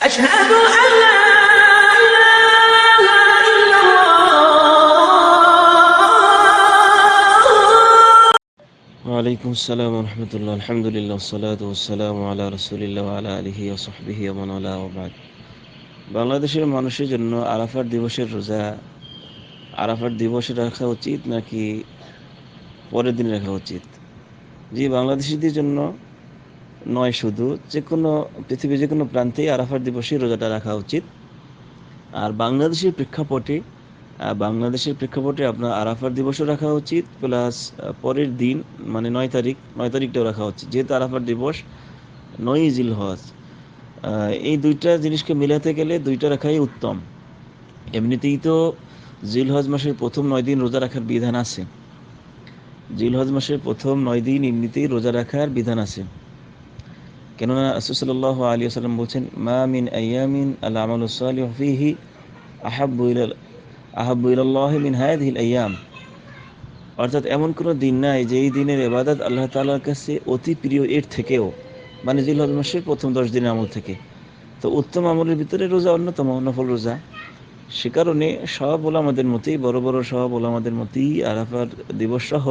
أشهد أن لا إله إلا الله ওয়ালাইকুম আসসালাম রহমতুল্লাহ আলহামদুলিল্লাহ সালাত ওসালাম আলা রসুলিল্লাহ আলা আলহি ওসহবিহি ওমান আলা ওবাদ বাংলাদেশের মানুষের জন্য আরাফার দিবসের রোজা আরাফার দিবসে রাখা উচিত নাকি পরের দিন রাখা উচিত জি বাংলাদেশিদের জন্য নয় শুধু যে কোনো পৃথিবীর যে কোনো প্রান্তেই আরাফার দিবসে রোজাটা রাখা উচিত। আর বাংলাদেশের প্রেক্ষাপটে বাংলাদেশের প্রেক্ষাপটে আপনার আরাফার দিবসও রাখা উচিত, প্লাস পরের দিন মানে নয় তারিখ, নয় তারিখটাও রাখা উচিত। যেহেতু আরাফার দিবস নয় জিল হজ এই দুইটা জিনিসকে মিলাতে গেলে দুইটা রাখাই উত্তম। এমনিতেই তো জিল হজ মাসের প্রথম নয় দিন রোজা রাখার বিধান আছে। জিল হজ মাসের প্রথম নয় দিন এমনিতেই রোজা রাখার বিধান আছে। কেননা আসুসাল্লাহ আলী আসাল্লাম বলছেন, মা মিন আয়ামিন আল আমল সালিহ ফিহি আহাব্বু ইলাল্লাহ মিন হায়াদিহিল আয়াম। অর্থাৎ এমন কোনো দিন নাই যে এই দিনের এবাদত আল্লাহ তাআলার কাছে অতি প্রিয় এর থেকেও মানে জিলহজ মাসের প্রথম দশ দিনের আমল থেকে। তো উত্তম আমলের ভিতরে রোজা অন্যতম, নফল রোজা। সে কারণে সব ওলামাদের মতেই, বড় বড় সব ওলামাদের মতেই আরাফার দিবস সহ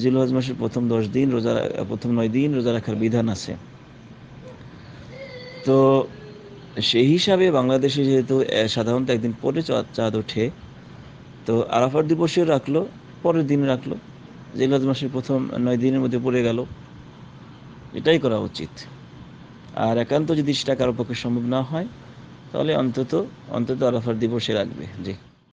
জিলহজ মাসের প্রথম দশ দিন রোজা, প্রথম নয় দিন রোজা রাখার বিধান আছে। তো সেই হিসাবে বাংলাদেশে যেহেতু সাধারণত একদিন পরে চাঁদ ওঠে, তো আরাফার দিবসে রাখল, পরের দিন রাখল জিলহজ মাসের প্রথম নয় দিনের মধ্যে পড়ে গেল, এটাই করা উচিত। আর একান্ত যদি সেটা কারও পক্ষে সম্ভব না হয়, তাহলে অন্তত অন্তত আরাফার দিবসে রাখবে, জি।